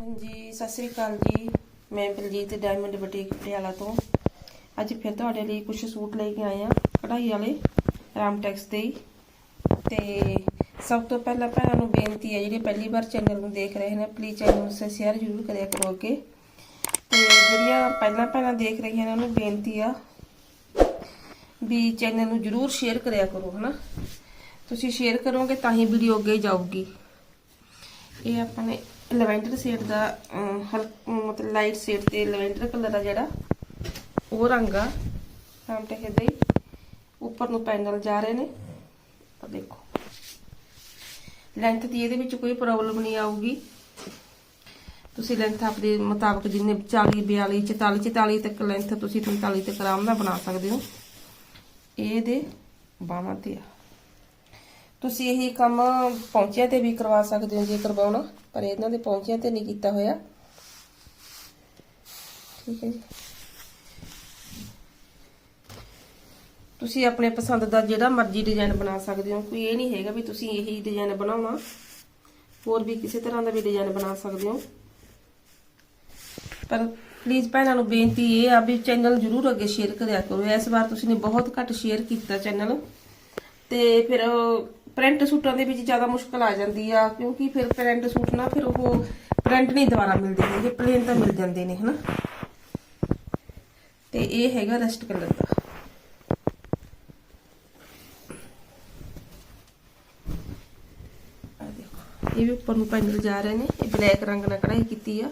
ਹਾਂਜੀ, ਸਤਿ ਸ੍ਰੀ ਅਕਾਲ ਜੀ। ਮੈਂ ਬਲਜੀਤ ਡਾਇਮੰਡ ਬੁਟੀਕ ਪਟਿਆਲਾ ਤੋਂ। ਅੱਜ ਫਿਰ ਤੁਹਾਡੇ ਲਈ ਕੁਝ ਸੂਟ ਲੈ ਕੇ ਆਏ ਆ ਕਢਾਈ ਵਾਲੇ ਰਾਮਟੈਕਸ ਦੇ। ਹੀ। ਤੇ ਸਭ ਤੋਂ ਪਹਿਲਾਂ ਭੈਣਾਂ ਨੂੰ ਬੇਨਤੀ ਹੈ, ਜਿਹੜੇ ਪਹਿਲੀ ਵਾਰ ਚੈਨਲ ਨੂੰ ਦੇਖ ਰਹੇ ਨੇ ਪਲੀਜ਼ ਚੈਨਲ ਨੂੰ ਸ਼ੇਅਰ ਜ਼ਰੂਰ ਕਰਿਆ ਕਰੋ ਅੱਗੇ। ਤੇ ਜਿਹੜੀਆਂ ਪਹਿਲਾਂ ਭੈਣਾਂ ਦੇਖ ਰਹੀਆਂ ਨੇ, ਉਹਨੂੰ ਬੇਨਤੀ ਆ ਵੀ ਚੈਨਲ ਨੂੰ ਜ਼ਰੂਰ ਸ਼ੇਅਰ ਕਰਿਆ ਕਰੋ, ਹਨਾ। ਤੁਸੀਂ ਸ਼ੇਅਰ ਕਰੋਗੇ ਤਾਂ ਹੀ ਵੀਡੀਓ ਅੱਗੇ ਜਾਊਗੀ। ਇਹ ਆਪਾਂ ਨੇ ਲਵੈਂਡਰ ਸ਼ੇਡ ਦਾ ਹਲ ਮਤਲਬ ਲਾਈਟ ਸ਼ੇਡ ਤੇ ਲਵੈਂਡਰ ਕਲਰ ਦਾ ਜਿਹੜਾ, ਉਹ ਰੰਗ ਆ। ਰਾਮਟੇਕ ਦੇ ਹੀ ਉੱਪਰ ਨੂੰ ਪੈਨਲ ਜਾ ਰਹੇ ਨੇ। ਆ ਦੇਖੋ। ਲੈਂਥ ਦੀ ਇਹਦੇ ਵਿੱਚ ਕੋਈ ਪ੍ਰੋਬਲਮ ਨਹੀਂ ਆਊਗੀ। ਤੁਸੀਂ ਲੈਂਥ ਆਪਣੇ ਮੁਤਾਬਕ ਜਿੰਨੇ 40 42 44 44 ਤੱਕ ਲੈਂਥ ਤੁਸੀਂ 45 ਤੱਕ ਆਰਾਮ ਨਾਲ ਬਣਾ ਸਕਦੇ ਹੋ। ਇਹਦੇ ਬਾਹਾਂ ਤੇ ਆ। ਤੁਸੀਂ ਇਹੀ ਕੰਮ ਪੌਂਚਿਆਂ ਤੇ ਵੀ ਕਰਵਾ ਸਕਦੇ ਹੋ ਜੇ ਕਰਵਾਉਣਾ, ਪਰ ਇਹਨਾਂ ਦੇ ਪੌਂਚਿਆਂ ਤੇ ਨਹੀਂ ਕੀਤਾ ਹੋਇਆ। ਠੀਕ ਹੈ ਜੀ। ਤੁਸੀਂ ਆਪਣੇ ਪਸੰਦ ਦਾ ਜਿਹੜਾ ਮਰਜ਼ੀ ਡਿਜ਼ਾਈਨ ਬਣਾ ਸਕਦੇ ਹੋ। ਕੋਈ ਇਹ ਨਹੀਂ ਹੈਗਾ ਵੀ ਤੁਸੀਂ ਇਹੀ ਡਿਜ਼ਾਈਨ ਬਣਾਉਣਾ। ਹੋਰ ਵੀ ਕਿਸੇ ਤਰ੍ਹਾਂ ਦਾ ਵੀ ਡਿਜ਼ਾਈਨ ਬਣਾ ਸਕਦੇ ਹੋ। ਪਰ ਪਲੀਜ਼ ਭੈਣਾਂ ਨੂੰ ਬੇਨਤੀ ਇਹ ਆ ਵੀ ਚੈਨਲ ਜਰੂਰ ਅੱਗੇ ਸ਼ੇਅਰ ਕਰਿਆ ਕਰੋ। ਇਸ ਵਾਰ ਤੁਸੀਂ ਨੇ ਬਹੁਤ ਘੱਟ ਸ਼ੇਅਰ ਕੀਤਾ ਚੈਨਲ ਤੇ ਫਿਰ ਪ੍ਰਿੰਟ ਸੂਟਾਂ ਦੇ ਵਿੱਚ ਜ਼ਿਆਦਾ ਮੁਸ਼ਕਲ ਆ ਜਾਂਦੀ ਆ, ਕਿਉਂਕਿ ਫਿਰ ਪ੍ਰਿੰਟ ਸੂਟ ਨਾ ਫਿਰ ਉਹ ਪ੍ਰਿੰਟ ਨਹੀਂ ਦੁਬਾਰਾ ਮਿਲਦੇ ਹੈਗੇ ਪਲੇਨ ਤਾਂ ਮਿਲ ਜਾਂਦੇ ਨੇ, ਹਨਾ? ਤੇ ਇਹ ਹੈਗਾ ਰੈਸਟ ਕਲਰ ਦਾ। ਇਹ ਵੀ ਉੱਪਰ ਨੂੰ ਪੈਨਲ ਜਾ ਰਹੇ ਨੇ, ਇਹ ਬਲੈਕ ਰੰਗ ਨਾਲ ਕਢਾਈ ਕੀਤੀ ਆ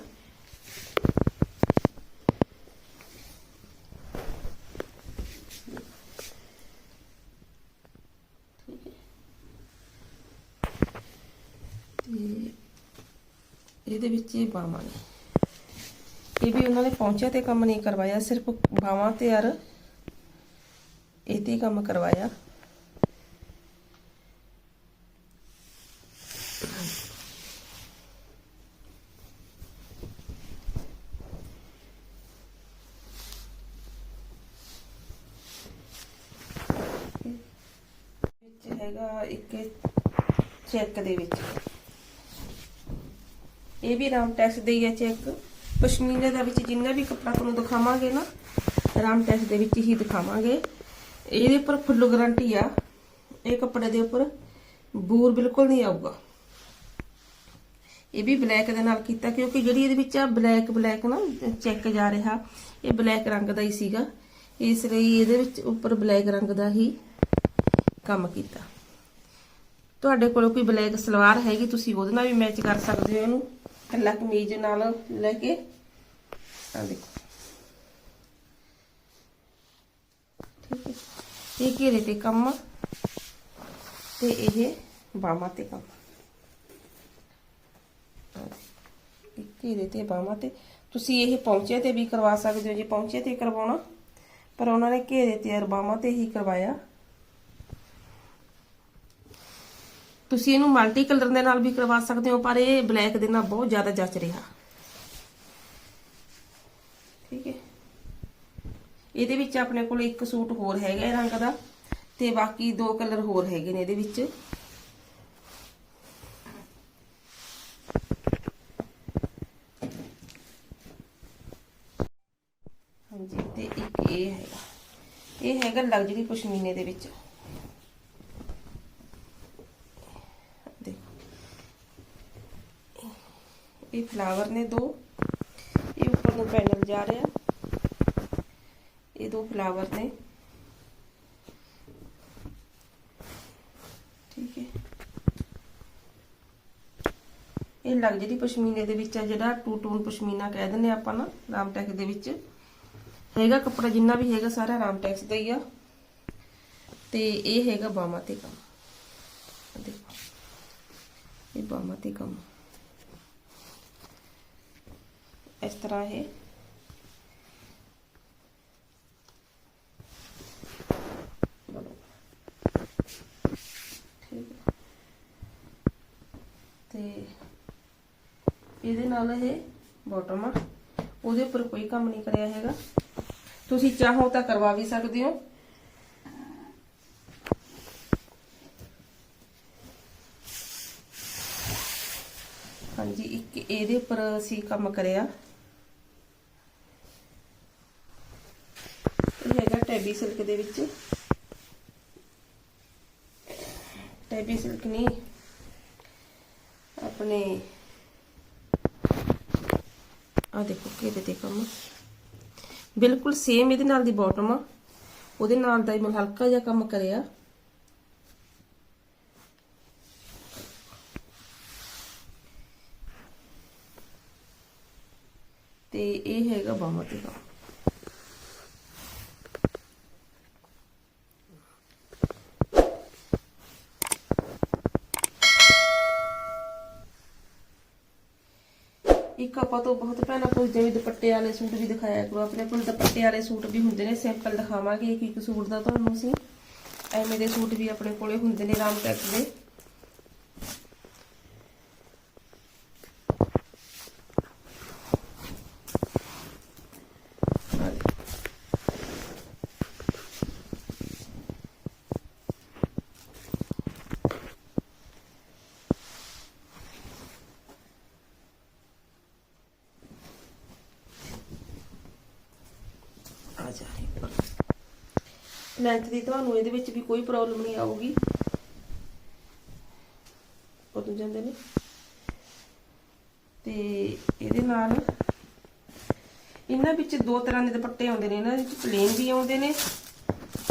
ਤੇ ਇਹਦੇ ਵਿੱਚ ਇਹ ਬਾਵਾਂ ਨੇ ਇਹ ਵੀ ਉਹਨਾਂ ਨੇ ਪਹੁੰਚਿਆ ਤੇ ਕੰਮ ਨਹੀਂ ਕਰਵਾਇਆ, ਸਿਰਫ ਬਾਵਾਂ ਤੇ ਯਾਰ ਇਹ ਤੇ ਕੰਮ ਕਰਵਾਇਆ। ਵਿੱਚ ਹੈਗਾ ਇੱਕ ਚੈੱਕ ਦੇ ਵਿੱਚ। ਇਹ ਵੀ ਰਾਮ ਟੈਕਸ ਦੇ ਹੀ ਹੈ ਚੈੱਕ। ਪਸ਼ਮੀਨੇ ਦਾ ਵਿੱਚ ਜਿੰਨਾ ਵੀ ਕੱਪੜਾ ਤੁਹਾਨੂੰ ਦਿਖਾਵਾਂਗੇ ਨਾ, ਰਾਮ ਟੈਕਸ ਦੇ ਵਿੱਚ ਹੀ ਦਿਖਾਵਾਂਗੇ। ਇਹਦੇ ਉੱਪਰ ਫੁੱਲ ਗਾਰੰਟੀ ਆ। ਇਹ ਕੱਪੜੇ ਦੇ ਉੱਪਰ ਬੂਰ ਬਿਲਕੁਲ ਨਹੀਂ ਆਊਗਾ। ਇਹ ਵੀ ਬਲੈਕ ਦੇ ਨਾਲ ਕੀਤਾ, ਕਿਉਂਕਿ ਜਿਹੜੀ ਇਹਦੇ ਵਿੱਚ ਆ ਬਲੈਕ ਬਲੈਕ ਨਾ ਚੈੱਕ ਜਾ ਰਿਹਾ, ਇਹ ਬਲੈਕ ਰੰਗ ਦਾ ਹੀ ਸੀਗਾ। ਇਸ ਲਈ ਇਹਦੇ ਵਿੱਚ ਉੱਪਰ ਬਲੈਕ ਰੰਗ ਦਾ ਹੀ ਕੰਮ ਕੀਤਾ। ਤੁਹਾਡੇ ਕੋਲ ਕੋਈ ਬਲੈਕ ਸਲਵਾਰ ਹੈਗੀ, ਤੁਸੀਂ ਉਹਦੇ ਨਾਲ ਵੀ ਮੈਚ ਕਰ ਸਕਦੇ ਹੋ ਇਹਨੂੰ। ਕੱਲਾ ਕਮੀਜ਼ ਨਾਲ ਲੈ ਕੇ ਆ ਦੇਖੋ। ਠੀਕ ਹੈ। ਇਹ ਘੇਰੇ ਤੇ ਕੰਮ ਆ ਤੇ ਇਹ ਬਾਹਾਂ ਤੇ ਕੰਮ। ਆ ਦੇਖੋ। ਇਹ ਘੇਰੇ ਤੇ ਬਾਹਾਂ ਤੇ। ਤੁਸੀਂ ਇਹ ਪੌਂਚੇ ਤੇ ਵੀ ਕਰਵਾ ਸਕਦੇ ਹੋ। ਜੇ ਪੌਂਚੇ ਤੇ ਕਰਵਾਉਣਾ, ਪਰ ਉਹਨਾਂ ਨੇ ਘੇਰੇ ਤੇ ਔਰ ਬਾਹਾਂ ਤੇ ਹੀ ਕਰਵਾਇਆ। ਤੁਸੀਂ ਇਹਨੂੰ ਮਲਟੀ ਕਲਰ ਦੇ ਨਾਲ ਵੀ ਕਰਵਾ ਸਕਦੇ ਹੋ, ਪਰ ਇਹ ਬਲੈਕ ਦੇ ਨਾਲ ਬਹੁਤ ਜ਼ਿਆਦਾ ਜੱਚ ਰਿਹਾ। ਠੀਕ ਹੈ। ਇਹਦੇ ਵਿੱਚ ਆਪਣੇ ਕੋਲ ਇੱਕ ਸੂਟ ਹੋਰ ਹੈਗਾ ਰੰਗ ਦਾ, ਤੇ ਬਾਕੀ ਦੋ ਕਲਰ ਹੋਰ ਹੈਗੇ ਨੇ ਇਹਦੇ ਵਿੱਚ। ਹਾਂਜੀ, ਤੇ ਇੱਕ ਇਹ ਹੈਗਾ। ਇਹ ਹੈਗਾ ਲਗਜ਼ਰੀ ਪਸ਼ਮੀਨੇ ਦੇ ਵਿੱਚ। ਇਹ ਫਲਾਵਰ ਨੇ ਦੋ। ਇਹ ਉੱਪਰ ਨੂੰ ਪੈਨਲ ਜਾ ਰਿਹਾ। ਇਹ ਦੋ ਫਲਾਵਰ ਨੇ। ਠੀਕ ਹੈ। ਇਹ ਲਗਜ਼ਰੀ ਪਸ਼ਮੀਨੇ ਦੇ ਵਿੱਚ ਆ, ਜਿਹੜਾ ਟੂ ਟੋਨ ਪਸ਼ਮੀਨਾ ਕਹਿ ਦਿੰਦੇ ਆਪਾਂ ਨਾ, ਰਾਮਟੈਕ ਦੇ ਵਿੱਚ। ਹੈਗਾ ਕੱਪੜਾ ਜਿੰਨਾ ਵੀ ਹੈਗਾ, ਸਾਰਾ ਰਾਮਟੈਕਸ ਦਾ ਹੀ ਆ। ਤੇ ਇਹ ਹੈਗਾ ਬਾਮਾ ਤੇ ਕੰਮ। ਦੇਖੋ। ਇਹ ਬਾਮਾ ਤੇ ਕੰਮ। ਇਸ ਤਰ੍ਹਾਂ ਇਹ। ਤੇ ਇਹਦੇ ਨਾਲ ਇਹ ਬਾਟਮ ਆ। ਉਹਦੇ ਉੱਪਰ ਕੋਈ ਕੰਮ ਨਹੀਂ ਕਰਿਆ ਹੈਗਾ। ਤੁਸੀਂ ਚਾਹੋ ਤਾਂ ਕਰਵਾ ਵੀ ਸਕਦੇ ਹੋ। ਹਾਂਜੀ, ਇੱਕ ਇਹਦੇ ਉੱਪਰ ਅਸੀਂ ਕੰਮ ਕਰਿਆ ਇਹ ਹੈਗਾ ਟੈਬੀ ਸਿਲਕ ਦੇ ਵਿੱਚ। ਟੈਬੀ ਸਿਲਕ ਨਹੀਂ ਆਪਣੇ ਆ ਦੇਖੋ ਕਿਹਦੇ ਤੇ ਕੰਮ। ਬਿਲਕੁਲ ਸੇਮ ਇਹਦੇ ਨਾਲ ਦੀ ਬਾਟਮ ਆ। ਉਹਦੇ ਨਾਲ ਦਾ ਹੀ ਮੈਂ ਹਲਕਾ ਜਿਹਾ ਕੰਮ ਕਰਿਆ। ਤੇ ਇਹ ਹੈਗਾ ਬਾਹਾਂ ਤੇ ਕੰਮ ਇੱਕ ਆਪਾਂ ਤੋਂ ਬਹੁਤ ਭੈਣਾਂ ਪੁੱਛਦੇ ਵੀ ਦੁਪੱਟੇ ਵਾਲੇ ਸੂਟ ਵੀ ਦਿਖਾਇਆ ਕਰੋ। ਆਪਣੇ ਕੋਲ ਦੁਪੱਟੇ ਵਾਲੇ ਸੂਟ ਵੀ ਹੁੰਦੇ ਨੇ ਸਿੰਪਲ ਦਿਖਾਵਾਂਗੇ ਇੱਕ ਇੱਕ ਸੂਟ ਦਾ ਤੁਹਾਨੂੰ ਅਸੀਂ। ਐਵੇਂ ਦੇ ਸੂਟ ਵੀ ਆਪਣੇ ਕੋਲੇ ਹੁੰਦੇ ਨੇ ਰਾਮਟੈਕ ਦੇ ਆਹ ਦੇਖੋ। ਆ ਜਾ ਲੈਂਥ ਦੀ ਤੁਹਾਨੂੰ ਇਹਦੇ ਵਿੱਚ ਵੀ ਕੋਈ ਪ੍ਰੋਬਲਮ ਨਹੀਂ ਆਊਗੀ। ਉਦੋਂ ਜਾਂਦੇ ਨੇ। ਤੇ ਇਹਦੇ ਨਾਲ ਇਹਨਾਂ ਵਿੱਚ ਦੋ ਤਰ੍ਹਾਂ ਦੇ ਦੁਪੱਟੇ ਆਉਂਦੇ ਨੇ, ਇਹਨਾਂ ਵਿੱਚ ਪਲੇਨ ਵੀ ਆਉਂਦੇ ਨੇ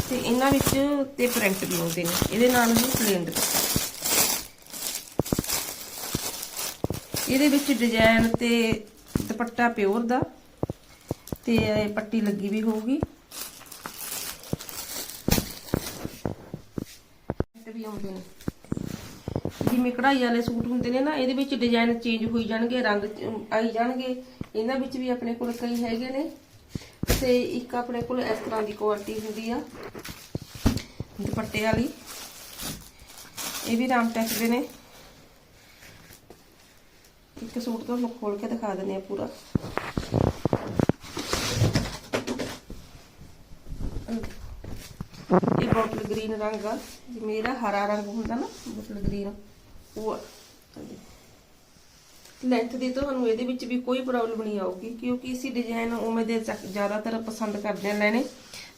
ਤੇ ਇਹਨਾਂ ਵਿੱਚ ਤੇ ਪ੍ਰਿੰਟ ਵੀ ਆਉਂਦੇ ਨੇ। ਇਹਦੇ ਨਾਲ ਵੀ ਪਲੇਨ ਦੁਪੱਟਾ। ਇਹਦੇ ਵਿੱਚ ਡਿਜ਼ਾਈਨ ਤੇ ਦੁਪੱਟਾ ਪਿਓਰ ਦਾ। ਤੇ ਇਹ ਪੱਟੀ ਲੱਗੀ ਵੀ ਹੋਊਗੀ। ਵੀ ਆਉਂਦੇ ਨੇ। ਜਿਵੇਂ ਕਢਾਈ ਵਾਲੇ ਸੂਟ ਹੁੰਦੇ ਨੇ ਨਾ, ਇਹਦੇ ਵਿੱਚ ਡਿਜ਼ਾਈਨ ਚੇਂਜ ਹੋਈ ਜਾਣਗੇ, ਰੰਗ ਆਈ ਜਾਣਗੇ। ਇਹਨਾਂ ਵਿੱਚ ਵੀ ਆਪਣੇ ਕੋਲ ਕਈ ਹੈਗੇ ਨੇ। ਤੇ ਇੱਕ ਆਪਣੇ ਕੋਲ ਇਸ ਤਰ੍ਹਾਂ ਦੀ ਕੁਆਲਿਟੀ ਹੁੰਦੀ ਆ, ਦੁਪੱਟੇ ਵਾਲੀ। ਇਹ ਵੀ ਰਾਮਟੈਕ ਦੇ ਨੇ। ਇੱਕ ਸੂਟ ਤੁਹਾਨੂੰ ਖੋਲ ਕੇ ਦਿਖਾ ਦਿੰਦੇ ਆ ਪੂਰਾ। ਇਹ ਬੋਟਲ ਗ੍ਰੀਨ ਰੰਗ ਆ। ਜਿਵੇਂ ਇਹਦਾ ਹਰਾ ਰੰਗ ਹੁੰਦਾ ਨਾ ਬੋਟਲ ਗ੍ਰੀਨ ਉਹ ਲੈਂਥ ਦੀ ਤੁਹਾਨੂੰ ਇਹਦੇ ਵਿੱਚ ਵੀ ਕੋਈ ਪ੍ਰੋਬਲਮ ਨਹੀਂ ਆਊਗੀ, ਕਿਉਂਕਿ ਅਸੀਂ ਡਿਜ਼ਾਈਨ ਉਵੇਂ ਦੇ ਜ਼ਿਆਦਾਤਰ ਪਸੰਦ ਕਰਦੇ ਆ ਲੈਣੇ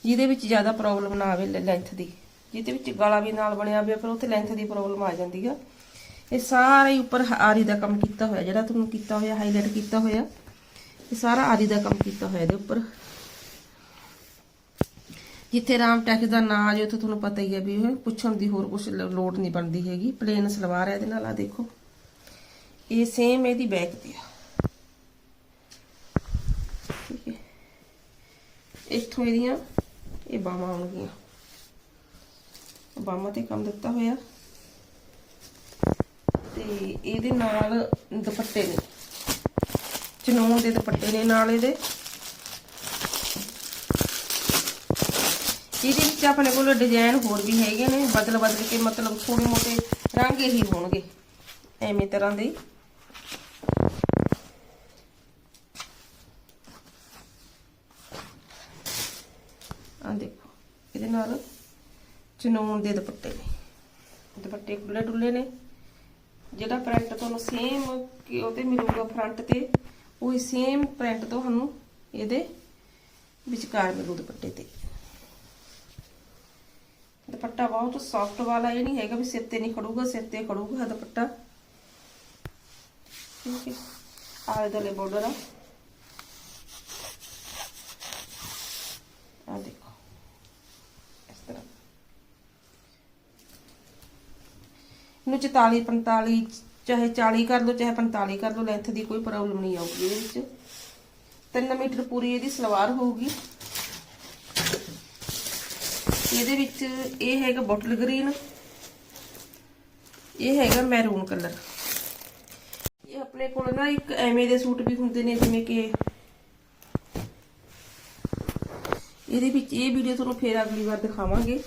ਜਿਹਦੇ ਵਿੱਚ ਜ਼ਿਆਦਾ ਪ੍ਰੋਬਲਮ ਨਾ ਆਵੇ ਲੈਂਥ ਦੀ। ਜਿਹਦੇ ਵਿੱਚ ਗਲਾ ਵੀ ਨਾਲ ਬਣਿਆ ਹੋਵੇ ਫਿਰ ਉੱਥੇ ਲੈਂਥ ਦੀ ਪ੍ਰੋਬਲਮ ਆ ਜਾਂਦੀ ਆ। ਇਹ ਸਾਰਾ ਹੀ ਉੱਪਰ ਆਰੀ ਦਾ ਕੰਮ ਕੀਤਾ ਹੋਇਆ, ਜਿਹੜਾ ਤੁਹਾਨੂੰ ਕੀਤਾ ਹੋਇਆ ਹਾਈਲਾਈਟ ਕੀਤਾ ਹੋਇਆ, ਇਹ ਸਾਰਾ ਆਰੀ ਦਾ ਕੰਮ ਕੀਤਾ ਹੋਇਆ ਇਹਦੇ ਉੱਪਰ। ਜਿੱਥੇ ਰਾਮ ਟੈਕਸ ਦਾ ਨਾਂ ਆ ਜੇ, ਉੱਥੇ ਤੁਹਾਨੂੰ ਪਤਾ ਹੀ ਹੈ ਵੀ ਇਹ ਪੁੱਛਣ ਦੀ ਹੋਰ ਕੁਝ ਲੋੜ ਨਹੀਂ ਬਣਦੀ ਹੈਗੀ। ਪਲੇਨ ਸਲਵਾਰ ਹੈ ਇਹਦੇ ਨਾਲ ਆ ਦੇਖੋ। ਇਹ ਸੇਮ ਇਹਦੀ ਬੈਕ ਤੇ ਆ। ਠੀਕ ਹੈ। ਇੱਥੋਂ ਇਹਦੀਆਂ, ਇਹ ਬਾਹਾਂ ਆਉਣਗੀਆਂ। ਬਾਹਾਂ ਤੇ ਕੰਮ ਦਿੱਤਾ ਹੋਇਆ। ਤੇ ਇਹਦੇ ਨਾਲ ਦੁਪੱਟੇ ਨੇ। ਚਨੋਨ ਦੇ ਦੁਪੱਟੇ ਨੇ ਨਾਲ ਇਹਦੇ। ਇਹਦੇ ਵਿੱਚ ਆਪਣੇ ਕੋਲ ਡਿਜ਼ਾਈਨ ਹੋਰ ਵੀ ਹੈਗੇ ਨੇ, ਬਦਲ ਬਦਲ ਕੇ ਮਤਲਬ ਥੋੜੇ ਮੋਟੇ ਰੰਗ ਹੀ ਹੋਣਗੇ। ਐਵੇਂ ਤਰ੍ਹਾਂ ਦੇ। ਆ ਦੇਖੋ, ਇਹਦੇ ਨਾਲ ਚਨੋਨ ਦੇ ਦੁਪੱਟੇ ਨੇ। ਦੁਪੱਟੇ ਖੁੱਲੇ ਡੁੱਲੇ ਨੇ। ਜਿਹੜਾ ਪ੍ਰਿੰਟ ਤੁਹਾਨੂੰ ਸੇਮ ਕਿ ਉਹਦੇ ਮਿਲੂਗਾ ਫਰੰਟ ਤੇ, ਉਹ ਸੇਮ ਪ੍ਰਿੰਟ ਤੁਹਾਨੂੰ ਇਹਦੇ ਵਿਚਕਾਰ ਮਿਲੂ ਦੁਪੱਟੇ ਤੇ। ਦੁਪੱਟਾ ਬਹੁਤ ਸੌਫਟ ਵਾਲਾ, ਇਹ ਨਹੀਂ ਹੈਗਾ ਵੀ ਸਿਰ ਤੇ ਨਹੀਂ ਖੜੂਗਾ, ਸਿਰ ਤੇ ਖੜੂਗਾ ਦੁਪੱਟਾ। ਠੀਕ ਹੈ ਆਲੇ ਦਲੇ ਬਾਰਡਰ ਆ। ਆ ਦੇਖੋ, ਇਸ ਤਰ੍ਹਾਂ। ਇਹਨੂੰ 44 45 ਚਾਹੇ 40 ਕਰ ਲਓ, ਚਾਹੇ 45 ਕਰ ਲਓ ਲੈਂਥ ਦੀ ਕੋਈ ਪ੍ਰੋਬਲਮ ਨਹੀਂ ਆਊਗੀ ਇਹਦੇ ਵਿੱਚ। 3 ਮੀਟਰ ਪੂਰੀ ਇਹਦੀ ਸਲਵਾਰ ਹੋਊਗੀ। ਇਹਦੇ ਵਿੱਚ ਇਹ ਹੈਗਾ ਬੋਟਲ ਗ੍ਰੀਨ ਇਹ ਹੈਗਾ ਮੈਰੂਨ ਕਲਰ। ਇਹ ਆਪਣੇ ਕੋਲ ਨਾ ਇੱਕ ਐਵੇਂ ਦੇ ਸੂਟ ਵੀ ਹੁੰਦੇ ਨੇ ਜਿਵੇਂ ਕਿ ਇਹਦੇ ਵਿੱਚ ਇਹ ਵੀਡੀਓ ਤੁਹਾਨੂੰ ਫੇਰ ਅਗਲੀ ਵਾਰ ਦਿਖਾਵਾਂਗੇ।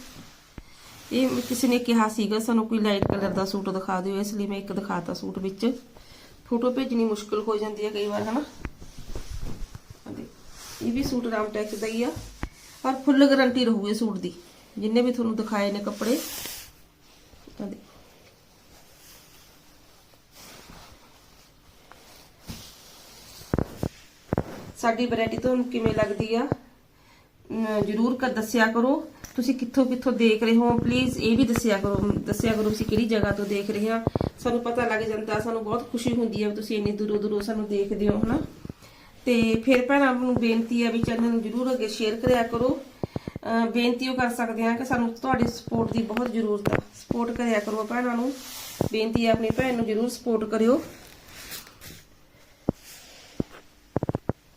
ਇਹ ਕਿਸੇ ਨੇ ਕਿਹਾ ਸੀਗਾ ਸਾਨੂੰ ਕੋਈ ਲਾਈਟ ਕਲਰ ਦਾ ਸੂਟ ਦਿਖਾ ਦਿਓ ਇਸ ਲਈ ਮੈਂ ਇੱਕ ਦਿਖਾਤਾ ਸੂਟ ਵਿੱਚ। ਫੋਟੋ ਭੇਜਣੀ ਮੁਸ਼ਕਲ ਹੋ ਜਾਂਦੀ ਹੈ ਕਈ ਵਾਰ ਹਨਾ? ਆਹ ਦੇਖੋ, ਇਹ ਵੀ ਸੂਟ ਰਾਮਟੈਕਸ ਦਾ ਹੀ ਆ ਪਰ ਫੁੱਲ ਗਾਰੰਟੀ ਰਹੂਗੀ ਸੂਟ ਦੀ। ਜਿੰਨੇ ਵੀ ਤੁਹਾਨੂੰ ਦਿਖਾਏ ਨੇ ਕੱਪੜੇ ਆਹ ਦੇਖੋ। ਸਾਡੀ ਵੈਰਾਈਟੀ ਤੁਹਾਨੂੰ ਕਿਵੇਂ ਲੱਗਦੀ ਆ ਜਰੂਰ ਕਰ ਦੱਸਿਆ ਕਰੋ। ਤੁਸੀਂ ਕਿੱਥੋਂ ਕਿੱਥੋਂ ਦੇਖ ਰਹੇ ਹੋ? ਪਲੀਜ਼ ਇਹ ਵੀ ਦੱਸਿਆ ਕਰੋ ਦੱਸਿਆ ਕਰੋ ਤੁਸੀਂ ਕਿਹੜੀ ਜਗ੍ਹਾ ਤੋਂ ਦੇਖ ਰਹੇ ਆ। ਸਾਨੂੰ ਪਤਾ ਲੱਗ ਜਾਂਦਾ, ਸਾਨੂੰ ਬਹੁਤ ਖੁਸ਼ੀ ਹੁੰਦੀ ਹੈ ਵੀ ਤੁਸੀਂ ਇੰਨੀ ਦੂਰੋਂ ਦੂਰੋਂ ਸਾਨੂੰ ਦੇਖਦੇ ਹੋ, ਹਨਾ? ਤੇ ਫਿਰ ਭੈਣਾਂ ਨੂੰ ਬੇਨਤੀ ਹੈ ਵੀ ਚੈਨਲ ਨੂੰ ਜਰੂਰ ਅੱਗੇ ਸ਼ੇਅਰ ਕਰਿਆ ਕਰੋ। ਬੇਨਤੀ ਉਹ ਕਰ ਸਕਦੇ ਹਾਂ ਕਿ ਸਾਨੂੰ ਤੁਹਾਡੀ ਸਪੋਰਟ ਦੀ ਬਹੁਤ ਜ਼ਰੂਰਤ ਆ। ਸਪੋਰਟ ਕਰਿਆ ਕਰੋ ਭੈਣਾਂ ਨੂੰ। ਬੇਨਤੀ ਹੈ ਆਪਣੀ ਭੈਣ ਨੂੰ ਜਰੂਰ ਸਪੋਰਟ ਕਰਿਓ।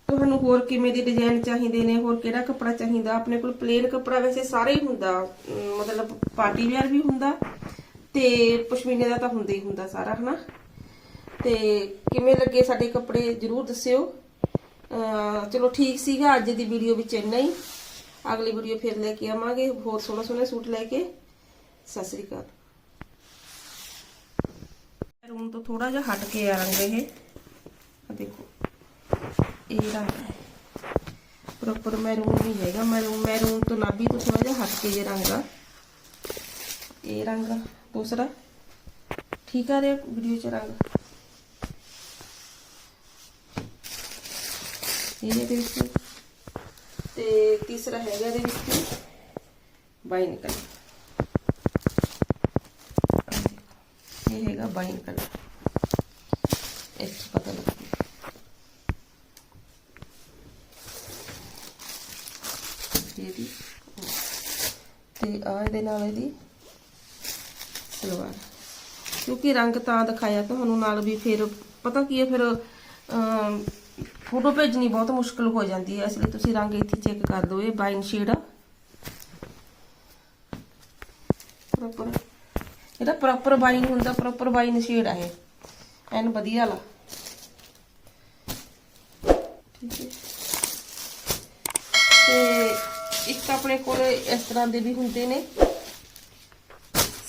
ਤੁਹਾਨੂੰ ਹੋਰ ਕਿਵੇਂ ਦੇ ਡਿਜ਼ਾਈਨ ਚਾਹੀਦੇ ਨੇ, ਹੋਰ ਕਿਹੜਾ ਕੱਪੜਾ ਚਾਹੀਦਾ? ਆਪਣੇ ਕੋਲ ਪਲੇਨ ਕੱਪੜਾ ਵੈਸੇ ਸਾਰਾ ਹੀ ਹੁੰਦਾ ਮਤਲਬ ਪਾਰਟੀ ਵੇਅਰ ਵੀ ਹੁੰਦਾ ਤੇ ਪਸ਼ਮੀਨੇ ਦਾ ਤਾਂ ਹੁੰਦਾ ਹੀ ਹੁੰਦਾ ਸਾਰਾ, ਹਨਾ? ਤੇ ਕਿਵੇਂ ਲੱਗੇ ਸਾਡੇ ਕੱਪੜੇ? ਜਰੂਰ ਦੱਸਿਓ। ਚਲੋ ਠੀਕ ਸੀਗਾ, ਅੱਜ ਦੀ ਵੀਡੀਓ ਵਿੱਚ ਇੰਨਾ ਹੀ। ਅਗਲੀ ਵੀਡੀਓ ਫਿਰ ਲੈ ਕੇ ਆਵਾਂਗੇ ਹੋਰ ਸੋਹਣੇ ਸੋਹਣੇ ਸੂਟ ਲੈ ਕੇ ਸਤਿ ਸ੍ਰੀ ਅਕਾਲ ਰੂਮ ਤੋਂ ਥੋੜਾ ਜਿਹਾ ਹਟ ਕੇ ਆ ਰੰਗ ਇਹ ਆ ਦੇਖੋ ਇਹ ਰੰਗ ਹੈ ਪ੍ਰੋਪਰ ਮੈਰੂਨ ਨਹੀਂ ਹੈਗਾ ਮੈਰੂਨ ਮੈਰੂਨ ਤੋਂ ਨਾਭੀ ਤੋਂ ਥੋੜਾ ਜਿਹਾ ਹਟ ਕੇ ਇਹ ਰੰਗ ਆ ਇਹ ਰੰਗ ਆ, ਦੂਸਰਾ ਠੀਕ ਆ ਰਿਹਾ ਵੀਡੀਓ ਚ ਰੰਗ ਇਹ ਇਹਦੇ ਵਿੱਚ ਤੇ ਤੀਸਰਾ ਹੈਗਾ ਇਹਦੇ ਵਿੱਚ ਵਾਈਨ ਕਲਰ ਇਹ ਹੈਗਾ ਵਾਈਨ ਕਲਰ ਇਹ ਪਤਾ ਲੱਗਦਾ ਇਹਦੀ ਤੇ ਆ ਇਹਦੇ ਨਾਲ ਇਹਦੀ ਸਲਵਾਰ। ਕਿਉਂਕਿ ਰੰਗ ਤਾਂ ਦਿਖਾਇਆ ਤੁਹਾਨੂੰ ਨਾਲ ਵੀ ਫਿਰ ਪਤਾ ਕੀ ਹੈ ਫਿਰ ਅਮ, ਫੋਟੋ ਭੇਜਣੀ ਬਹੁਤ ਮੁਸ਼ਕਲ ਹੋ ਜਾਂਦੀ ਹੈ, ਇਸ ਲਈ ਤੁਸੀਂ ਰੰਗ ਇੱਥੇ ਚੈੱਕ ਕਰ ਲਓ ਇਹ ਬਾਈਨ ਸ਼ੇਡ ਆ। ਪ੍ਰੋਪਰ ਇਹਦਾ ਪ੍ਰੋਪਰ ਬਾਈਨ ਹੁੰਦਾ ਪ੍ਰੋਪਰ ਵਾਈਨ ਸ਼ੇਡ ਆ ਇਹ। ਐਨ ਵਧੀਆ ਲਾ ਠੀਕ ਹੈ। ਤੇ ਇੱਕ ਆਪਣੇ ਕੋਲ ਇਸ ਤਰ੍ਹਾਂ ਦੇ ਵੀ ਹੁੰਦੇ ਨੇ।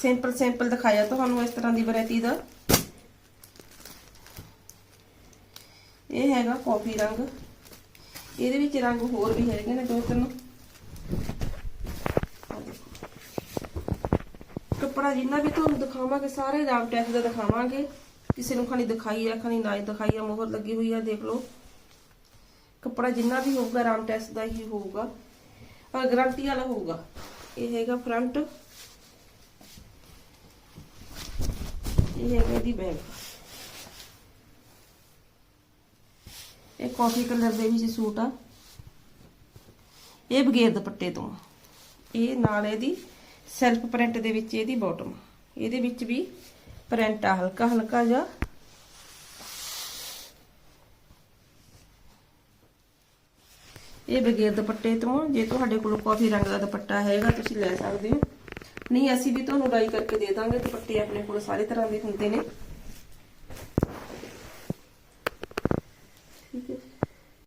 ਸਿੰਪਲ ਸਿੰਪਲ ਦਿਖਾਇਆ, ਤੁਹਾਨੂੰ ਇਸ ਤਰ੍ਹਾਂ ਦੀ ਵੈਰਾਈਟੀ ਦਾ। ਇਹ ਹੈਗਾ ਕਾਫੀ ਰੰਗ। ਇਹਦੇ ਵਿੱਚ ਰੰਗ ਹੋਰ ਵੀ ਹੈਗੇ ਨੇ ਦੋ ਤਿੰਨ ਕੱਪੜਾ ਜਿੰਨਾ ਵੀ ਤੁਹਾਨੂੰ ਦਿਖਾਵਾਂਗੇ, ਸਾਰੇ ਰਾਮ ਟੈਕ ਦਾ ਦਿਖਾਵਾਂਗੇ। ਕਿਸੇ ਨੂੰ ਖਾਣੀ ਦਿਖਾਈ ਆ ਖਾਣੀ ਨਾ ਦਿਖਾਈ ਆ, ਮੋਹਰ ਲੱਗੀ ਹੋਈ ਆ, ਦੇਖ ਲਓ। ਕੱਪੜਾ ਜਿੰਨਾ ਵੀ ਹੋਊਗਾ ਰਾਮ ਟੈਸ ਦਾ ਹੀ ਹੋਊਗਾ। ਔਰ ਗਰੰਟੀ ਵਾਲਾ ਹੋਊਗਾ। ਇਹ ਹੈਗਾ ਫਰੰਟ ਇਹ ਹੈਗਾ ਦੀ ਬੈਕ ਇਹ ਕਾਫੀ ਕਲਰ ਦੇ ਵਿੱਚ ਸੂਟ ਆ। ਇਹ ਬਗੈਰ ਦੁਪੱਟੇ ਤੋਂ ਇਹ ਨਾਲ ਇਹਦੀ ਸੈਲਫ ਪ੍ਰਿੰਟ ਦੇ ਵਿੱਚ ਇਹਦੀ ਬਾਟਮ ਇਹਦੇ ਵਿੱਚ ਵੀ ਪ੍ਰਿੰਟ ਆ, ਹਲਕਾ ਹਲਕਾ ਜਿਹਾ। ਇਹ ਬਗੈਰ ਦੁਪੱਟੇ ਤੋਂ ਜੇ ਤੁਹਾਡੇ ਕੋਲ ਕਾਫੀ ਰੰਗ ਦਾ ਦੁਪੱਟਾ ਹੈਗਾ, ਤੁਸੀਂ ਲੈ ਸਕਦੇ ਹੋ। ਨਹੀਂ, ਅਸੀਂ ਵੀ ਤੁਹਾਨੂੰ ਡਾਈ ਕਰਕੇ ਦੇ ਦਾਂਗੇ। ਦੁਪੱਟੇ ਆਪਣੇ ਕੋਲ ਸਾਰੇ ਤਰ੍ਹਾਂ ਦੇ ਹੁੰਦੇ ਨੇ।